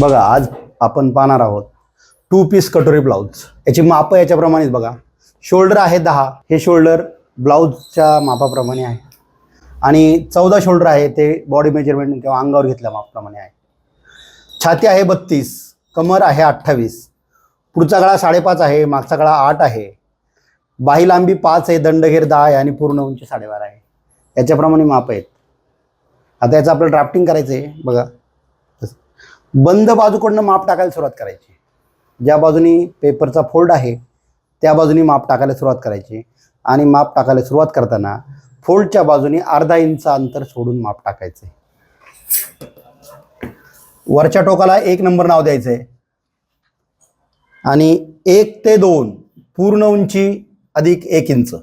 बघा आज आपण पाहणार आहोत टू पीस कटोरी ब्लाऊज याची मापं याच्याप्रमाणेच बघा. शोल्डर आहे दहा. हे शोल्डर ब्लाऊजच्या मापाप्रमाणे आहे. आणि चौदा शोल्डर आहे ते बॉडी मेजरमेंट किंवा अंगावर घेतल्या मापाप्रमाणे आहे. छाती आहे बत्तीस. कमर आहे अठ्ठावीस. पुढचा गळा साडेपाच आहे मागचा गळा आठ आहे. बाही लांबी पाच आहे दंडघेर दहा आहे आणि पूर्ण उंची साडेबारा आहे. याच्याप्रमाणे माप आहेत. आता याचं आपलं ड्राफ्टिंग करायचं आहे बघा. बंद बाजूकडनं माप टाकायला सुरुवात करायची. ज्या बाजूनी पेपरचा फोल्ड आहे त्या बाजूनी माप टाकायला सुरुवात करायची. आणि माप टाकायला सुरुवात करताना फोल्डच्या बाजूनी अर्धा इंच अंतर सोडून माप टाकायचं. वरच्या टोकाला एक नंबर नाव द्यायचं. आहे आणि एक ते दोन पूर्ण उंची अधिक एक इंच.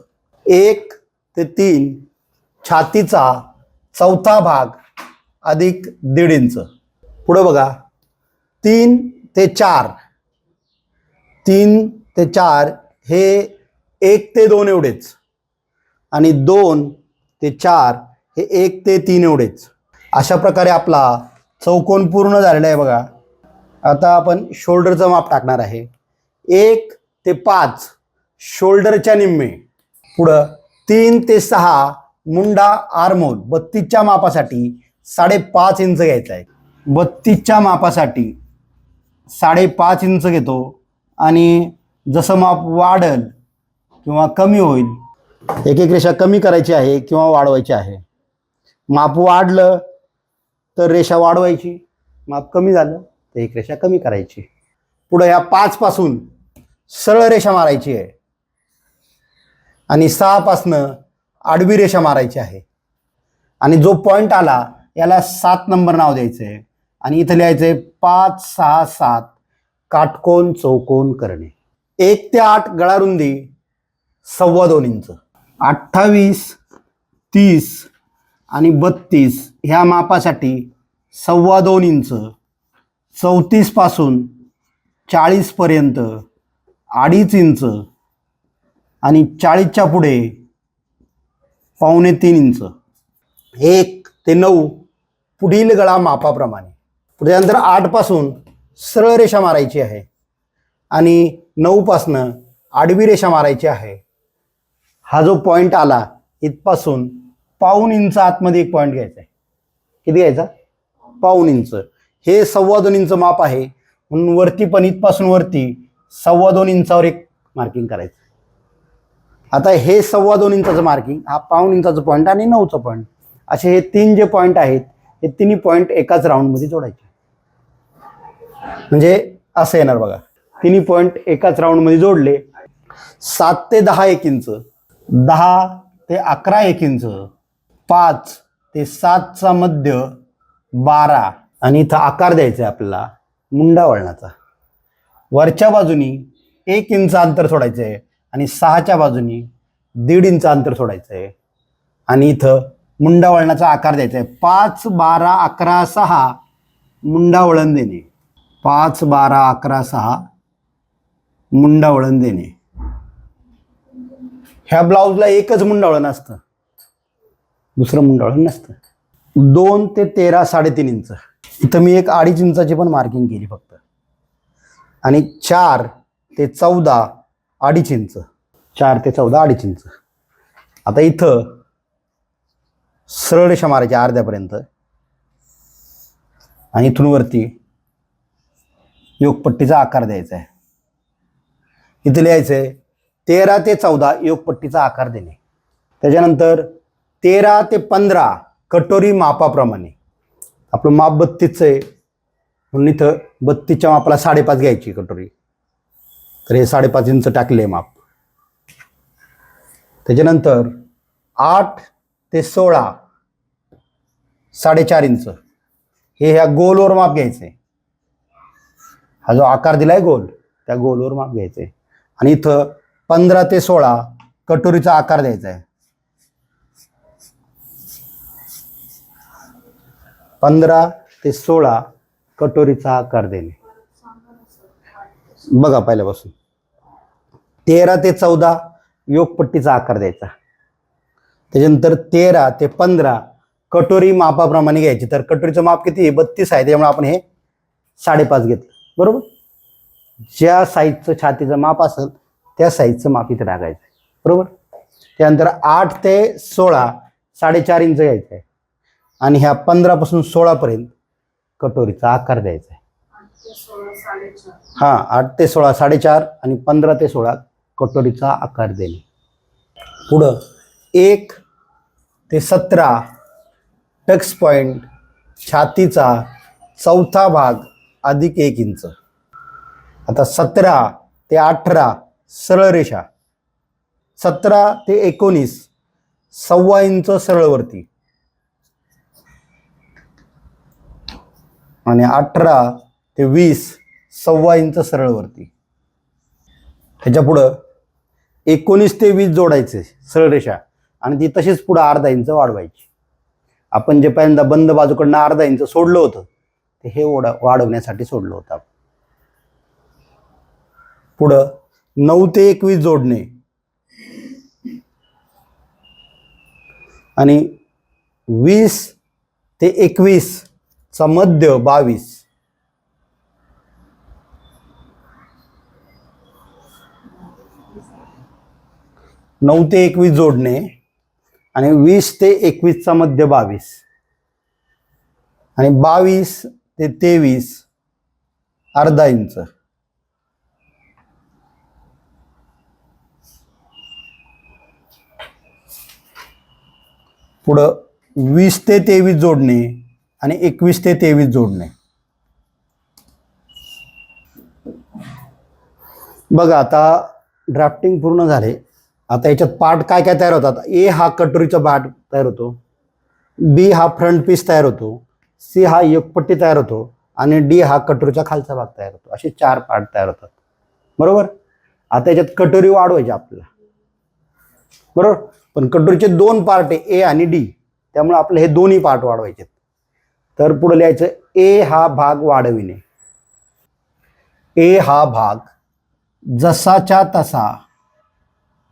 एक ते तीन छातीचा चौथा भाग अधिक दीड इंच. पुढं बघा. तीन ते चार. तीन ते चार हे एक ते दोन एवढेच. आणि दोन ते चार हे एक ते तीन एवढेच. अशा प्रकारे आपला चौकोन पूर्ण झालेला आहे बघा. आता आपण शोल्डरचं माप टाकणार आहे. एक ते पाच शोल्डरच्या निम्मे. पुढं तीन ते सहा मुंडा आर्मोल बत्तीसच्या मापासाठी साडेपाच इंच घ्यायचा आहे. बत्तीसच्या मापासाठी साडेपाच इंच घेतो आणि जसं माप वाढल किंवा कमी होईल एक एक रेषा कमी करायची आहे किंवा वाढवायची आहे. माप वाढलं तर रेषा वाढवायची माप कमी झालं तर एक रेषा कमी करायची. पुढं ह्या पाचपासून सरळ रेषा मारायची आहे आणि सहापासनं आडवी रेषा मारायची आहे. आणि जो पॉईंट आला याला सात नंबर नाव द्यायचं आहे आणि इथं लिहायचंय पाच सहा सात काटकोन चौकोन करणे. एक ते आठ गळारुंदी सव्वा दोन इंच. अठ्ठावीस तीस आणि बत्तीस ह्या मापासाठी सव्वा दोन इंच चौतीसपासून चाळीसपर्यंत अडीच इंच आणि चाळीसच्या पुढे पावणे तीन इंच. एक ते नऊ पुढील गळा मापाप्रमाणे. त्यानंतर आठपासून सरळ रेषा मारायची आहे. आणि नऊपासनं आडवी रेषा मारायची आहे. हा जो पॉईंट आला इथपासून पाऊन इंच आतमध्ये एक पॉईंट घ्यायचा आहे. किती घ्यायचा? पाऊन इंच. हे सव्वा दोन इंच माप आहे. म्हणून वरती पण इथपासून वरती सव्वा दोन इंचावर एक मार्किंग करायचं. आता हे सव्वा दोन इंचाचं मार्किंग हा पाऊन इंचाचं पॉईंट आणि नऊचं पॉईंट असे हे तीन जे पॉईंट आहेत हे तिन्ही पॉईंट एकाच राऊंडमध्ये जोडायचे. म्हणजे असं येणार बघा. तिन्ही पॉईंट एकाच राऊंडमध्ये जोडले. सात ते दहा एक इंच दहा ते अकरा एक इंच पाच ते सातचा मध्य बारा. आणि इथं आकार द्यायचा आहे आपल्याला मुंडा वळणाचा. वरच्या बाजूनी एक इंच अंतर सोडायचं आहे आणि सहाच्या बाजूनी दीड इंच अंतर सोडायचं आहे. आणि इथं मुंडा वळणाचा आकार द्यायचा आहे. पाच बारा अकरा सहा मुंडा वळण देणे. पाच बारा अकरा सहा मुंडा वळण देणे. ह्या ब्लाऊजला एकच मुंडावळण असतं. दुसरं मुंडावळण नसतं. दोन ते तेरा साडेतीन इंच. इथं मी एक अडीच इंचाची पण मार्किंग केली फक्त. आणि चार ते चौदा अडीच इंच. चार ते चौदा अडीच इंच. आता इथं सरळ रेषा मारायची अर्ध्यापर्यंत. आणि इथून वरती योगपट्टीचा आकार द्यायचा आहे. इथं लिहायचं आहे तेरा ते चौदा योगपट्टीचा आकार देणे. त्याच्यानंतर तेरा ते पंधरा कटोरी मापाप्रमाणे. आपलं माप बत्तीसचं आहे. म्हणून इथं बत्तीसच्या मापाला साडेपाच घ्यायची कटोरी. तर हे साडेपाच इंच टाकले माप. त्याच्यानंतर आठ ते सोळा साडेचार इंच. हे ह्या गोलवर माप घ्यायचं आहे हा जो आकार दिलाय गोल त्या गोलवर माप घ्यायचं आहे आणि इथं पंधरा ते सोळा कटोरीचा आकार द्यायचा आहे पंधरा ते सोळा कटोरीचा आकार देणे. बघा पहिल्यापासून. तेरा ते चौदा योगपट्टीचा आकार द्यायचा. त्याच्यानंतर तेरा ते पंधरा कटोरी मापाप्रमाणे घ्यायची. तर कटोरीचं माप किती? बत्तीस आहे. त्यामुळे आपण हे साडेपाच घेतलं. बरोबर? ज्या साईजचं छातीचं माप असेल त्या साईजचं माप इथे टाकायचं आहे. बरोबर? त्यानंतर आठ ते सोळा साडेचार इंच घ्यायचं आहे. आणि ह्या पंधरापासून सोळापर्यंत कटोरीचा आकार द्यायचा आहे. हां आठ ते सोळा साडेचार आणि पंधरा ते सोळा कटोरीचा आकार देणे. पुढं एक ते सतरा टक्स पॉईंट छातीचा चौथा भाग अधिक एक इंच. आता सतरा ते अठरा सरळ रेषा. सतरा ते एकोणीस सव्वा इंच सरळवरती. आणि अठरा ते वीस सव्वा इंच सरळवरती. ह्याच्या पुढं एकोणीस ते वीस जोडायचे सरळ रेषा. आणि ती तशीच पुढं अर्धा इंच वाढवायची. आपण जे पहिल्यांदा बंद बाजूकडनं अर्धा इंच सोडलं होतं ते हे ओढ वाढवण्यासाठी सोडलं होतं पुढं नऊ ते एकवीस जोडणे. आणि वीस ते एकवीस चा मध्य बावीस. नऊ ते एकवीस जोडणे आणि वीस ते एकवीसचा मध्य बावीस. आणि बावीस ते तेवीस अर्धा इंच. पुढं वीस ते तेवीस जोडणे आणि एकवीस ते तेवीस जोडणे. बघा आता ड्राफ्टिंग पूर्ण झाले. आता याच्यात पार्ट काय काय तयार होतात? ए हा कटोरीचा पार्ट तयार होतो. बी हा फ्रंट पीस तयार होतो. सी हा योगपट्टी तयार होतो आणि डी हा कटोरीचा खालचा भाग तयार होतो. असे चार पार्ट तयार होतात. बरोबर? आता याच्यात कटोरी वाढवायची आपल्याला. बरोबर? पण कटोरीचे दोन पार्ट आहे ए आणि डी. त्यामुळे आपले हे दोन्ही पार्ट वाढवायचे तर पुढे लिहायचं ए हा भाग वाढविणे. ए हा भाग जसाच्या तसा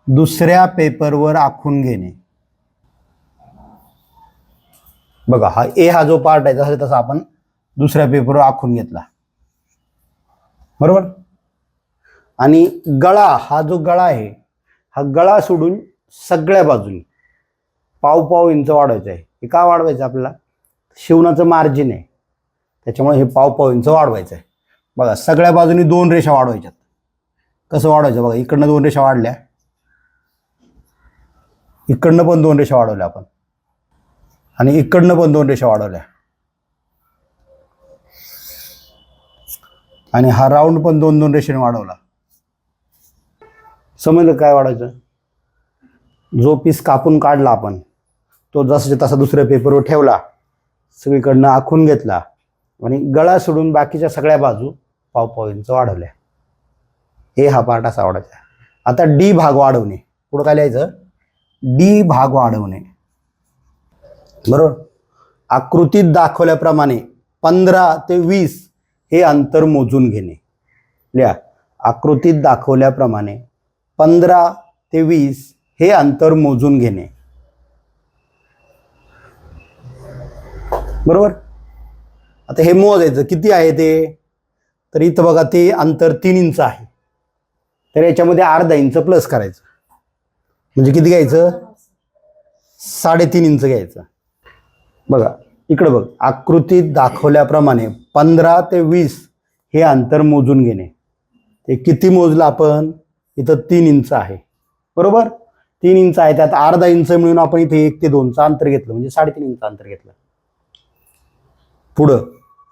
दुसऱ्या पेपरवर आखून घेणे. बघा हा ए हा जो पार्ट आहे जसा तसा आपण दुसऱ्या पेपरवर आखून घेतला. बरोबर? आणि गळा हा जो गळा आहे हा गळा सोडून सगळ्या बाजूनी पाव पाव इंच वाढवायचं आहे. हे का वाढवायचं आपल्याला? शिवणाचं मार्जिन आहे. त्याच्यामुळे हे पाव पाव इंच वाढवायचं आहे. बघा सगळ्या बाजूनी दोन रेषा वाढवायच्यात. कसं वाढवायचं? बघा इकडनं दोन रेषा वाढल्या. इकडनं पण दोन रेषा वाढवल्या आपण. आणि इकडनं पण दोन रेषा वाढवल्या. आणि हा राऊंड पण दोन दोन रेषेने वाढवला. समजलं काय वाढायचं? जो पीस कापून काढला आपण तो जसाच्या तसा दुसऱ्या पेपरवर ठेवला सगळीकडनं आखून घेतला आणि गळा सोडून बाकीच्या सगळ्या बाजू पाव पाव इंच वाढवल्या. हे हा पार्ट असा वाढायचा. आता डी भाग वाढवणे. पुढं काय लिहायचं? डी भाग वाढवणे. बरोबर? आकृतीत दाखवल्याप्रमाणे पंधरा ते वीस हे अंतर मोजून घेणे. लिहा. आकृतीत दाखवल्याप्रमाणे पंधरा ते वीस हे अंतर मोजून घेणे. बरोबर? आता हे मोजायचं. किती आहे ते? तर इथं बघा ते अंतर तीन इंच आहे. तर याच्यामध्ये अर्धा इंच प्लस करायचं. म्हणजे किती घ्यायचं? साडेतीन इंच घ्यायचं. बघा इकडं बघ आकृतीत दाखवल्याप्रमाणे पंधरा ते वीस हे अंतर मोजून घेणे. ते किती मोजलं आपण? इथं तीन इंच आहे. बरोबर? तीन इंच आहे त्यात अर्धा इंच मिळून आपण इथे एक ते दोनचं अंतर घेतलं म्हणजे साडेतीन इंच अंतर घेतलं. पुढं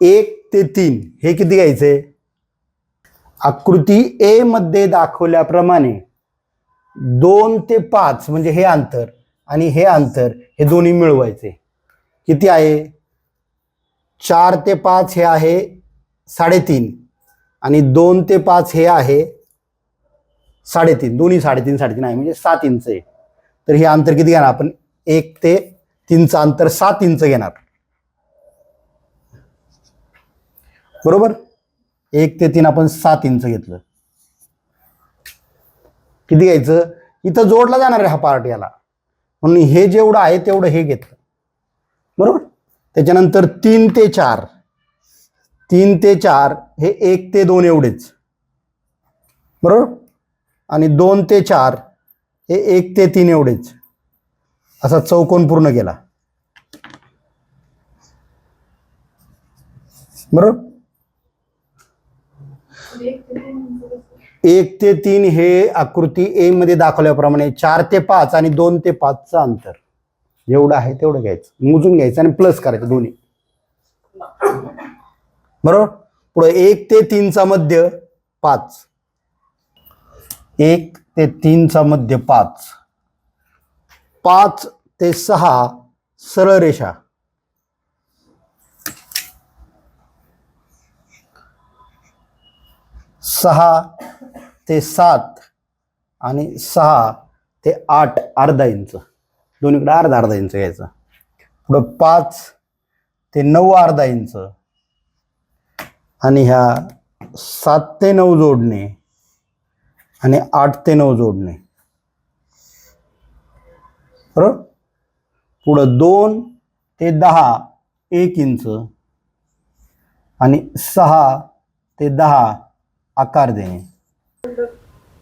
एक ते तीन हे किती घ्यायचे? आकृती ए मध्ये दाखवल्याप्रमाणे दोन ते पाच म्हणजे हे अंतर आणि हे अंतर हे दोन्ही मिळवायचे. किती आहे? चार ते पाच हे आहे साडेतीन. आणि दोन ते पाच हे आहे साडेतीन. दोन्ही साडेतीन साडेतीन आहे. म्हणजे सात इंच आहे. तर हे अंतर किती घेणार आपण? एक ते तीनचं अंतर सात इंच घेणार. बरोबर? एक ते तीन आपण सात इंच घेतलं. किती घ्यायचं? इथं जोडला जाणार आहे हा पार्ट याला. म्हणून हे जेवढं आहे तेवढं हे घेतलं. बरोबर? त्याच्यानंतर तीन ते चार. तीन ते चार हे एक ते दोन एवढेच. बरोबर? आणि दोन ते चार हे एक ते तीन एवढेच. असा चौकोन पूर्ण केला. बरोबर? एक ते तीन हे आकृती ए मध्ये दाखवल्याप्रमाणे चार ते पाच आणि दोन ते पाचचं अंतर. जेवढं आहे तेवढं घ्यायचं. मोजून घ्यायचं आणि प्लस करायचं दोन्ही. बरोबर? पुढे एक ते तीनचा मध्य पाच. एक ते तीनचा मध्य पाच. पाच ते सहा सरळ रेषा. सहा ते सात आणि सहा ते आठ अर्धा इंच. दोन्हीकडे अर्धा अर्धा इंच घ्यायचा. पुढं पाच ते नऊ अर्धा इंच. आणि ह्या सात ते नऊ जोडणे आणि आठ ते नऊ जोडणे. बरोबर? पुढं दोन ते दहा एक इंच आणि सहा ते दहा आकार देणे.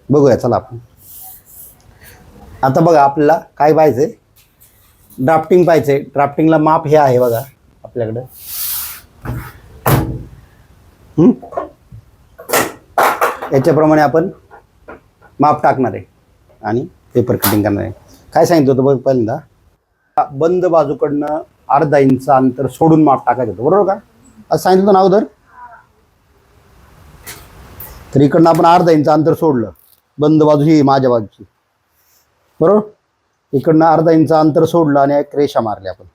बघूया चला आपण. आता बघा आपल्याला काय पाहिजे? ड्राफ्टिंग पाहिजे. ड्राफ्टिंगला माप हे आहे बघा आपल्याकडं. याच्याप्रमाणे आपण माप टाकणार आहे आणि पेपर कटिंग करणार आहे. काय सांगितलं होतं बघ पहिल्यांदा? बंद बाजूकडनं अर्धा इंच अंतर सोडून माप टाकायचं होतं. बरोबर का? असं सांगितलं होतं ना अगोदर? तर इकडनं आपण अर्धा इंच अंतर सोडलं. बंद बाजू ही माझ्या बाजूची. बरोबर? इकडनं अर्धा इंच अंतर सोडलं आणि एक रेषा मारली आपण.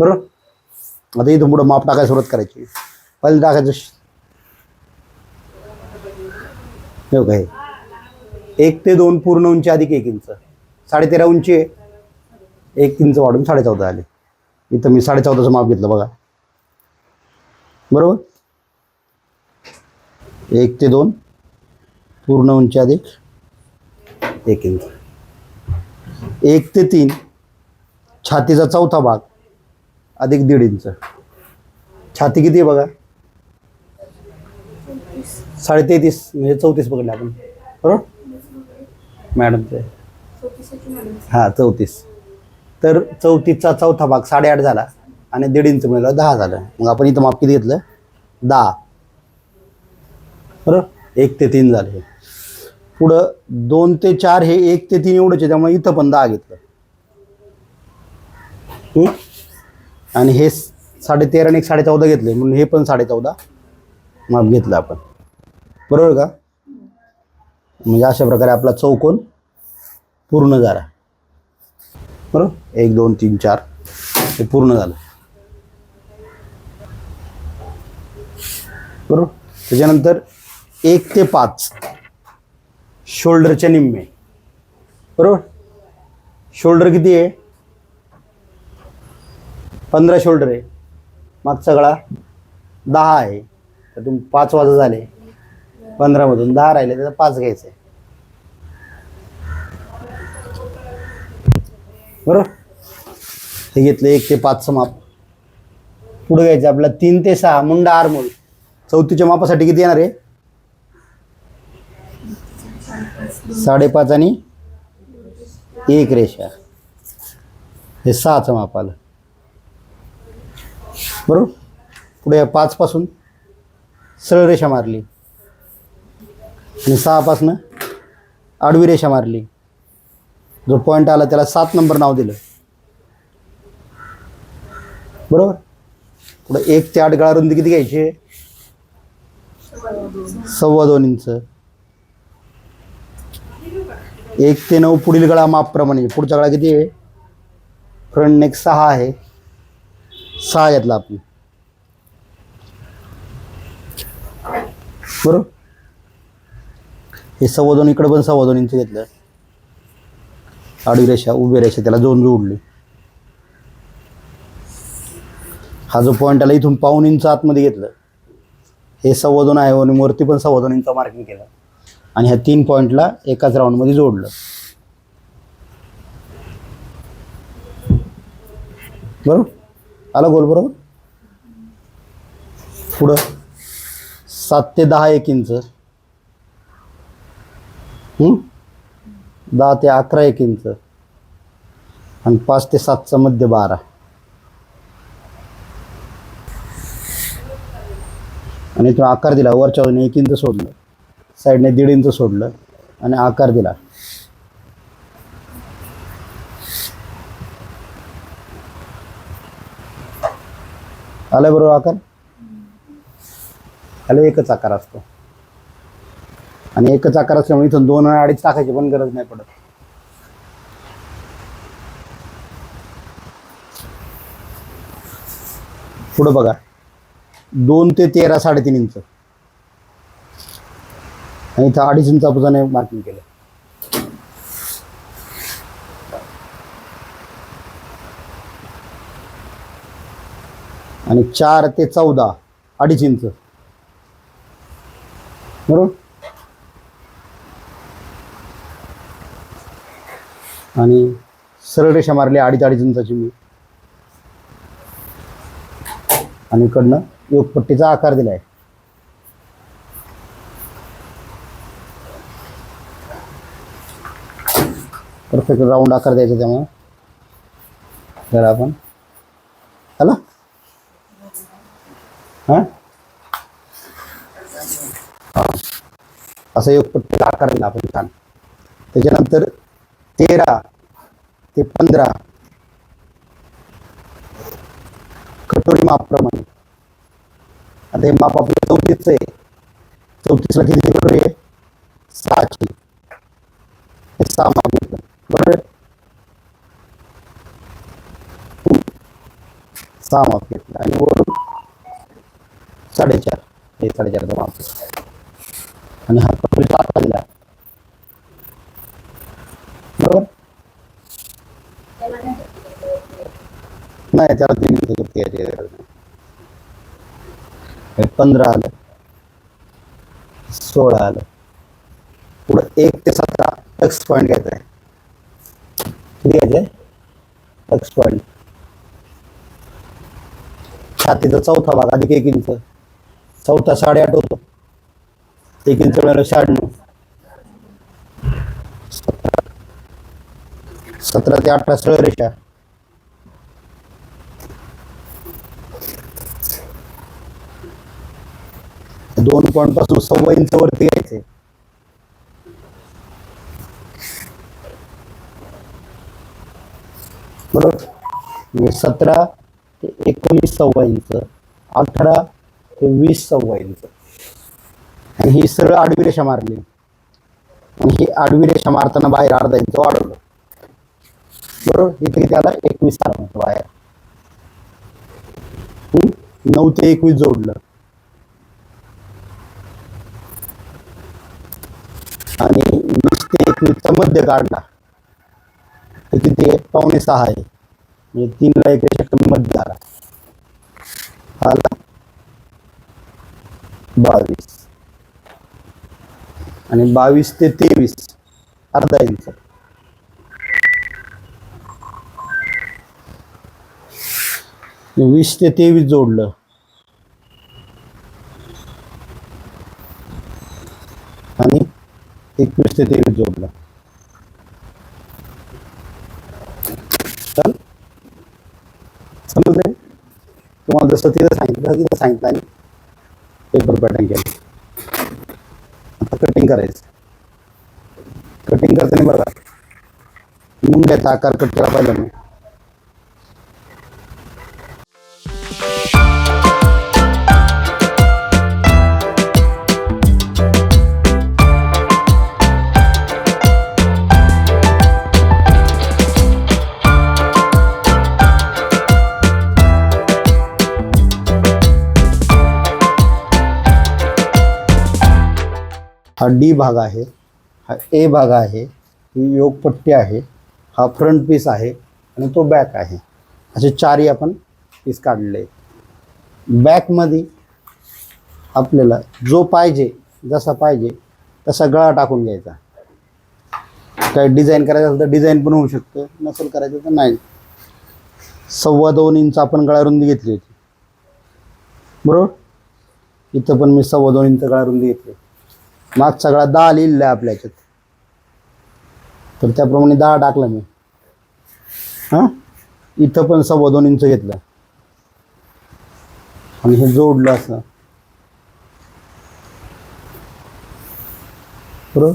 बरोबर आता इथून पुढं माप टाकायला सुरुवात करायची. पहिले टाकायचं श- हे हे. एक ते दोन पूर्ण उंची अधिक एक इंच. साडेतेरा उंची आहे. एक इंच वाढून साडेचौदा आले. इथं मी साडेचौदाचं माप घेतलं बघा. बरोबर? एक ते दोन पूर्ण उंची अधिक एक इंच एक ते तीन. छातीचा चौथा भाग. अधिक दीड इंच. छाती किती आहे बघा? साडे तेहतीस म्हणजे चौतीस पकडले आपण. बरोबर? मॅडम ते. हां चौतीस. तर चौतीसचा चौथा भाग साडेआठ झाला आणि दीड इंच मिळालं दहा झालं. मग आपण इथं माप किती घेतलं? दहा. बरोबर? एक ते तीन झाले. पुढं दोन ते चार हे एक ते तीन एवढंच आहे त्यामुळे इथं पण दहा घेतलं. आणि हे साडे तेरा आणि एक साडे चौदा घेतले म्हणून हे पण साडे चौदा माप घेतलं आपण. बरोबर का? म्हणजे अशा प्रकारे आपला चौकोन पूर्ण झाला. बरोबर? एक दोन तीन चार. हे पूर्ण झालं. बरोबर? त्याच्यानंतर एक ते पाच. शोल्डरच्या निम्मे. बरोबर? शोल्डर किती आहे? पंधरा शोल्डर आहे. मागचा गळा दहा आहे. तर तुम्ही पाच वाजता झाले. पंधरामधून दहा राहिले त्याचा पाच घ्यायचं आहे. बरोबर? हे घेतलं एक ते पाचचं माप. पुढे घ्यायचं आपला तीन ते सहा मुंडा आरमोल. चौथीच्या मापासाठी किती येणार आहे? साडेपाच आणि एक रेषा. हे सहाचं माप आलं. बरोबर? पुढे या पाचपासून सरळ रेषा मारली. आणि सहापासनं आडवी रेषा मारली. जो पॉईंट आला त्याला सात नंबर नाव दिलं. बरोबर? पुढे एक ते आठ गळा रुंदी किती घ्यायची? सव्वा दोन इंच. एक ते नऊ पुढील गळा मापप्रमाणे पुढचा गळा किती आहे? फ्रंट नेक सहा आहे. सहा घेतला आपण. बरोबर हे सव्वा दोन इकडं पण सव्वा दोन इंच घेतलं. आडवी रेषा उभी रेषा त्याला दोन जोडली हा जो पॉईंट आला इथून पाऊन इंच आतमध्ये घेतलं. हे सव्वा दोन आहे आणि वरती पण सव्वा दोन इंच मार्किंग केलं. आणि ह्या तीन पॉईंटला एकाच राऊंडमध्ये जोडलं. बरोबर? आलं गोल बरोबर? पुढं. सात ते दहा एक इंच. दहा ते अकरा एक इंच. आणि पाच ते सातचा मध्य बारा. आणि तो आकार दिला वरच्या बाजूने एक इंच सोडलं. साईडने दीड इंच सोडलं आणि आकार दिला. आलं बरोबर आकार? त्याला एकच आकार असतो. आणि एकच आकार असल्यामुळे इथून दोन आणि अडीच टाकायची पण गरज नाही पडत. पुढं बघा. दोन ते तेरा साडेतीन इंच. आणि इथं अडीच इंचापासून मार्किंग केलं. आणि चार ते चौदा अडीच इंच. बरोबर? आणि सरळ रेषा मारली अडीच अडीच इंचाची मी. आणि इकडनं योगपट्टीचा आकार दिलाय. परफेक्ट राऊंड आकार द्यायचा त्यामुळे. जरा आपण. हॅलो हां? असं पट्टी आकार दिला आपण छान. त्याच्यानंतर तेरा ते पंधरा. कटोरी मापप्रमाणे आता हे माप आपलं चौतीसचं आहे. चौतीसला किती कटोरी आहे? सहाची. हे सहा माप घेतलं बरोबर आहे? हम्म. सहा माप घेतलं. आणि वरून साडेचार. हे साडेचारचा माप आणि हा कपडे आकार दिला बरोबर? नाही त्याला तीन इंच गरज नाही. हे पंधरा आलं. सोळा आलं. पुढं एक ते सतरा. एक्स पॉईंट घ्यायचा आहे. किती घ्यायचं आहे एक्स पॉईंट छातीचा चौथा भाग अधिक एक इंच. चौथा साडेआठ होतो. एक इंच मिळालं शहाण्णव. सतरा ते अठरा सरळ रेषा. दोन पॉईंटपासून सव्वा इंच वरती यायचे. बरोबर? म्हणजे सतरा एकोणीस सव्वा इंच अठरा ते वीस सव्वा इंच आणि ही सरळ आडवी रेषा मारली. आणि ही आडवी रेषा मारताना बाहेर अर्धा इंच वाढवलं. बरोबर? इथे त्याला एकवीस आला म्हणतो बाहेर नऊ ते एकवीस जोडलं. आणि वीस ते एकवीसचा मध्य काढला. तर तिथे पावणे सहा आहे. म्हणजे तीनला एक रेषा कमी मध्य आला. आला बावीस. आणि बावीस ते तेवीस. अर्धा इंच. वीस ते तेवीस जोडलं. आणि एकवीस ते तेवीस जोडलं. जसं तिथं सांगितलं तिथं सांगितलं आणि पेपर पॅटर्न केलं. आता कटिंग करायचं. कटिंग करताना बघा. मुंड्याचा आकार कट केला पाहिजे मी हा डी भाग आहे हा ए भाग आहे ही योगपट्टी आहे हा फ्रंट पीस आहे आणि तो बॅक आहे. असे चारही आपण पीस काढले बॅकमध्ये आपल्याला जो पाहिजे जसा पाहिजे तसा गळा टाकून घ्यायचा. काही डिझाईन करायचं असेल तर डिझाईन पण होऊ शकतं नसेल करायचं तर नाही. सव्वा दोन इंच आपण गळा रुंदी घेतली होती. बरोबर? इथं पण मी सव्वा दोन इंच गळारुंदी घेतली माग सगळा दहा लिहिलेला आहे आपल्या ह्याच्यात तर त्याप्रमाणे दहा टाकला मी. हां? इथं पण सव्वा दोन इंच घेतलं. आणि हे जोडलं असं. बरोबर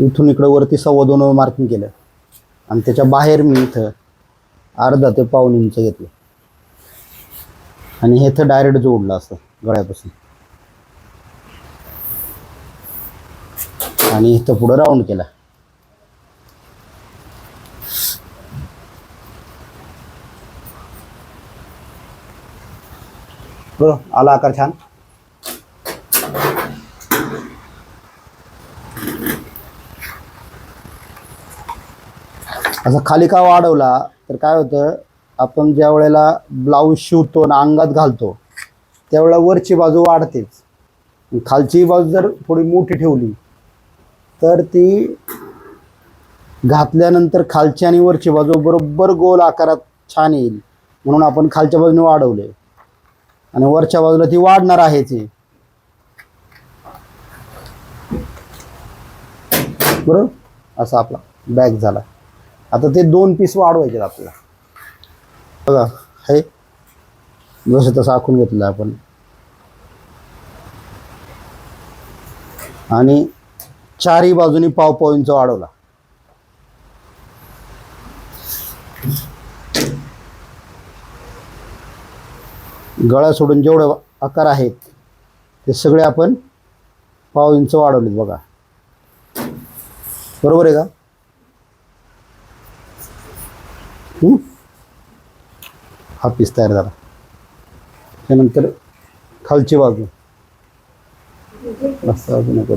इथून इकडं वरती सव्वा दोन मार्किंग केलं. आणि त्याच्या बाहेर मी इथं अर्धा ते पाऊन इंच घेतलं. आणि हे इथं डायरेक्ट जोडलं असं गळ्यापासून. आणि इथं पुढं राऊंड केला. आला आकार छान. असं खाली का वाढवला तर काय होतं आपण ज्या वेळेला ब्लाऊज शिवतो आणि अंगात घालतो त्यावेळेला वरची बाजू वाढतेच. खालची बाजू जर थोडी मोठी ठेवली तर ती घातल्यानंतर खालची आणि वरची बाजू बरोबर गोल आकारात छान येईल. म्हणून आपण खालच्या बाजूने वाढवले. आणि वरच्या बाजूला ती वाढणार आहे ती बरोबर? असा आपला बॅग झाला. आता ते दोन पीस वाढवायचे आपल्याला. बघा हे जसं तसं आखून घेतलं आपण. आणि चारही बाजूनी पाव पाव इंच वाढवला. गळा सोडून जेवढे आकार आहेत ते सगळे आपण पाव इंच वाढवलेत बघा. बरोबर आहे का? हा पीस तयार झाला. त्यानंतर खालची बाजू. असं अजून एक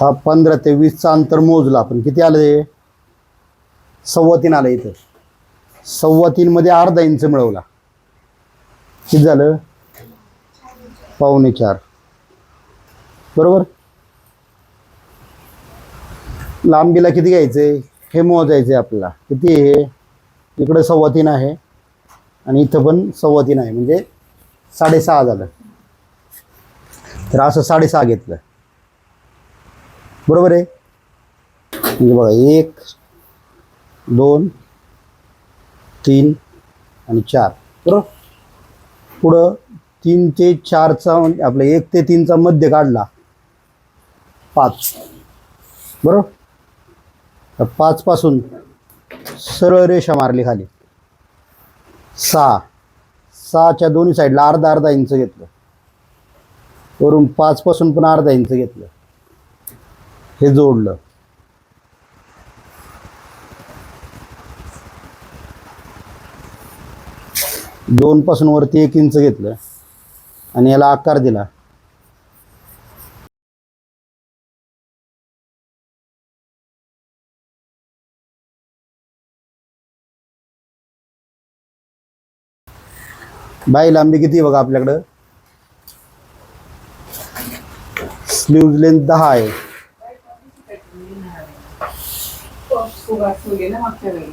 हा पंधरा ते वीसचा अंतर मोजला आपण. किती आलं हे सव्वा तीन आलं इथं. सव्वा तीनमध्ये अर्धा इंच मिळवला. किती झालं? पावणे चार. बरोबर? लांबीला किती घ्यायचंय हे मोजायचं आहे आपल्याला. किती आहे? हे इकडं सव्वा तीन आहे. आणि इथं पण सव्वा तीन आहे. म्हणजे साडेसहा झालं. तर असं साडेसहा घेतलं. बरोबर आहे? म्हणजे बघा एक दोन तीन आणि चार. बरोबर? पुढं तीन ते चारचा म्हणजे आपलं एक ते तीनचा मध्य काढला. पाच. बरोबर? पाचपासून सरळ रेषा मारली खाली. सहा. सहाच्या दोन्ही साईडला अर्धा अर्धा इंच घेतलं. वरून पाचपासून पण अर्धा इंच घेतलं. हे जोडलं. दोन पासून वरती एक इंच घेतलं आणि याला आकार दिला. बाई लांबी किती आहे बघा आपल्याकडं? स्लीव लेंथ दहा आहे. फुगा ठेवली ना मागच्या वेळी?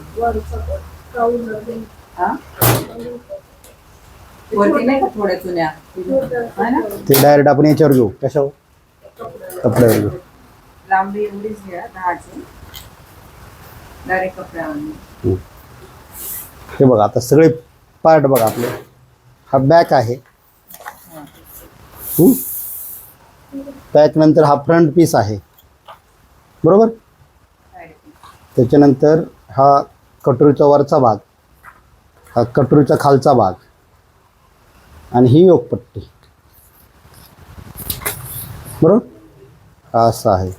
वरती नाही का थोड्या चुन्या हा ना? ते डायरेक्ट आपण याच्यावर घेऊ. कशावर? कपड्यावर घेऊ. लांबी एवढीच घ्या दहाची. डायरेक्ट कपड्यावर हे बघा आता सगळे पार्ट बघा आपले. हा बॅक आहे. बॅक नंतर हा फ्रंट पीस आहे. बरोबर? त्याच्यानंतर हा कटोरीचा वरचा भाग हा कटोरीचा खालचा भाग आणि ही योगपट्टी. बरोबर? असं आहे.